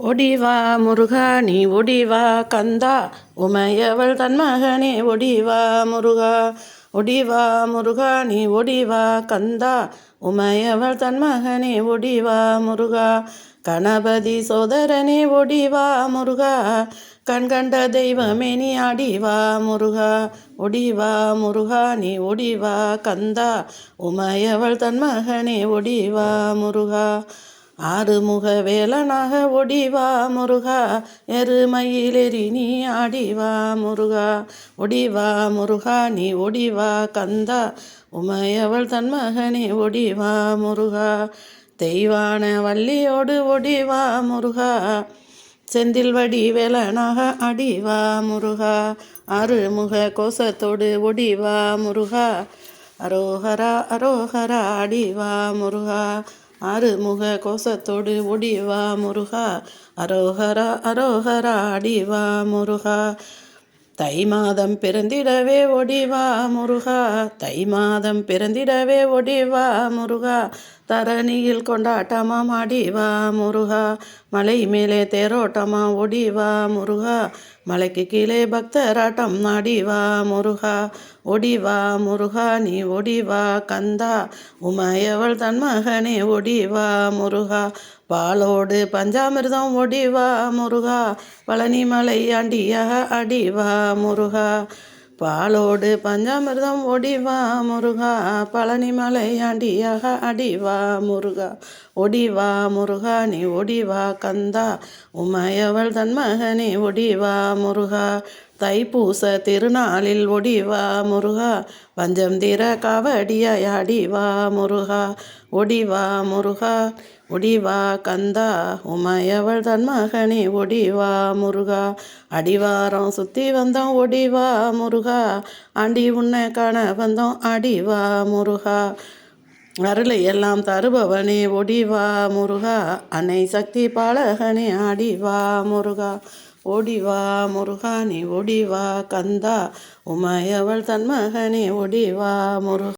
ஒடிவா முருகா நீ ஒடிவா கந்தா உமையவள் தன் மகனே ஒடிவா முருகா. ஒடிவா முருகா நீ ஒடிவா கந்தா உமையவள் தன் மகனே ஒடிவா முருகா. கணபதி சோதரனே ஒடிவா முருகா. கண்கண்ட தெய்வமே நீ அடிவா முருகா. ஒடிவா முருகா நீ ஒடிவா கந்தா உமையவள் தன் மகனே ஒடிவா முருகா. ஆறுமுக வேலனாக ஒடிவா முருகா எருமையிலெறி நீ ஆடிவா முருகா. ஒடிவா முருகா நீ ஒடிவா கந்தா உமையவள் தன் மகனே ஒடிவா முருகா. தெய்வான வள்ளியோடு ஒடிவா முருகா செந்தில் வடி வேலனாக அடிவா முருகா. அருமுக கோசத்தோடு ஒடிவா முருகா அரோஹரா அரோஹரா அடிவா முருகா. ஆறுமுக கோசத்தோடு ஒடிவா முருகா. அரோஹரா அரோஹரா அடிவா முருகா. தை மாதம் பிறந்திடவே ஒடிவா முருகா. தை மாதம் பிறந்திடவே ஒடிவா முருகா. தரணியில் கொண்டாட்டமா மாடிவா முருகா. மலை மேலே தேரோட்டமா ஒடிவா முருகா. மலைக்கு கீழே பக்தராட்டம் நாடிவா முருகா. ஒடிவா முருகா நீ ஒடிவா கந்தா. உமையவள் தன் மகனே ஒடிவா முருகா. பாலோடு பஞ்சாமிர்தம் ஒடிவா முருகா. பழனிமலை ஆண்டியாக அடிவா முருகா. பாலோடு பஞ்சாமிர்தம் ஒடிவா முருகா. பழனிமலை ஆண்டியாக அடிவா முருகா. ஒடிவா முருகா நீ ஒடிவா கந்தா உமையவள் தன் மகனே ஒடிவா முருகா. தைப்பூச திருநாளில் ஒடிவா முருகா பஞ்சம் தீர காவடியாய் அடிவா முருகா. ஒடிவா முருகா ஒடிவா கந்தா உமையவள் தன் மகனே ஒடிவா முருகா. அடிவாரம் சுற்றி வந்தோம் ஒடிவா முருகா. ஆண்டி உன்னை காண வந்தோம் அடிவா முருகா. அருளை எல்லாம் தருபவனே ஒடிவா முருகா. அன்னை சக்தி பாலகனே ஆடிவா முருகா. ஒடிவா முருகா நீ ஒடிவா கந்தா. உமையவள் தன் மகனே ஒடிவா முருகா.